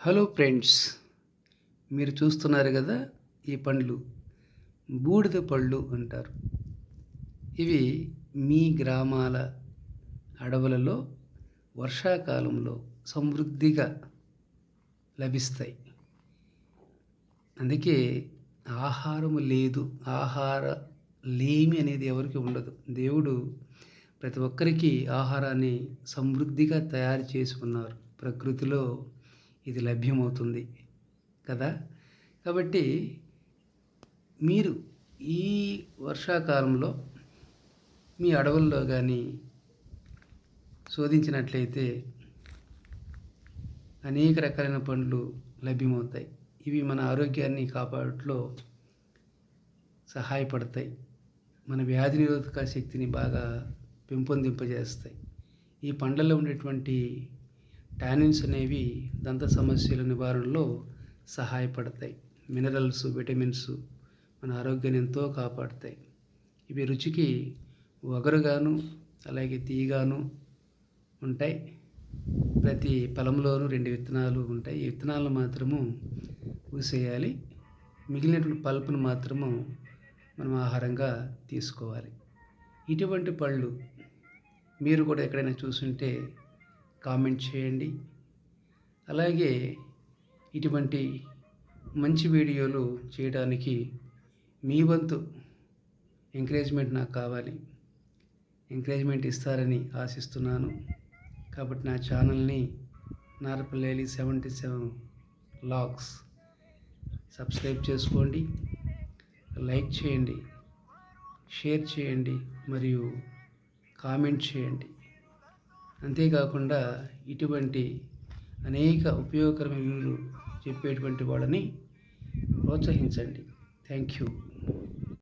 Hello friends మీరు చూస్తున్నారు కదా ఈ పండ్లు. బూడిద పళ్ళు అంటారు. ఇవి మీ గ్రామాల అడవులలో వర్షాకాలంలో సమృద్ధిగా లభిస్తాయి. అందుకే ఆహారం లేదు ఆహార లేమి అనేది ఎవరికి ఉండదు. దేవుడు ప్రతి ఒక్కరికి ఆహారాన్ని సమృద్ధిగా తయారు చేసుకున్నారు. ప్రకృతిలో ఇది లభ్యమవుతుంది కదా? కాబట్టి మీరు ఈ వర్షాకాలంలో మీ అడవుల్లో కానీ శోధించినట్లయితే అనేక రకాలైన పండ్లు లభ్యమవుతాయి. ఇవి మన ఆరోగ్యాన్ని కాపాడట్లో సహాయపడతాయి. మన వ్యాధి నిరోధక శక్తిని బాగా పెంపొందింపజేస్తాయి. ఈ పండ్లలో ఉండేటువంటి టానిన్స్ అనేవి దంత సమస్యల నివారణలో సహాయపడతాయి. మినరల్స్ విటమిన్స్ మన ఆరోగ్యాన్ని ఎంతో కాపాడుతాయి. ఇవి రుచికి వగరుగాను అలాగే తీయగాను ఉంటాయి. ప్రతి పొలంలోనూ రెండు విత్తనాలు ఉంటాయి. ఈ విత్తనాలను మాత్రము ఊసేయాలి మిగిలినటువంటి పల్పును మాత్రము మనం ఆహారంగా తీసుకోవాలి. ఇటువంటి పళ్ళు మీరు కూడా ఎక్కడైనా చూసుంటే కామెంట్ చేయండి. అలాగే ఇటువంటి మంచి వీడియోలు చేయడానికి మీ వంతు ఎంకరేజ్మెంట్ నాకు కావాలి. ఎంకరేజ్మెంట్ ఇస్తారని ఆశిస్తున్నాను. కాబట్టి నా ఛానల్ని Narapalli seventy seven logs subscribe చేసుకోండి. లైక్ చేయండి. షేర్ చేయండి. మరియు కామెంట్ చేయండి. అంతేకాకుండా ఇటువంటి అనేక ఉపయోగకరమైన చెప్పేటువంటి వాళ్ళని ప్రోత్సహించండి. Thank you.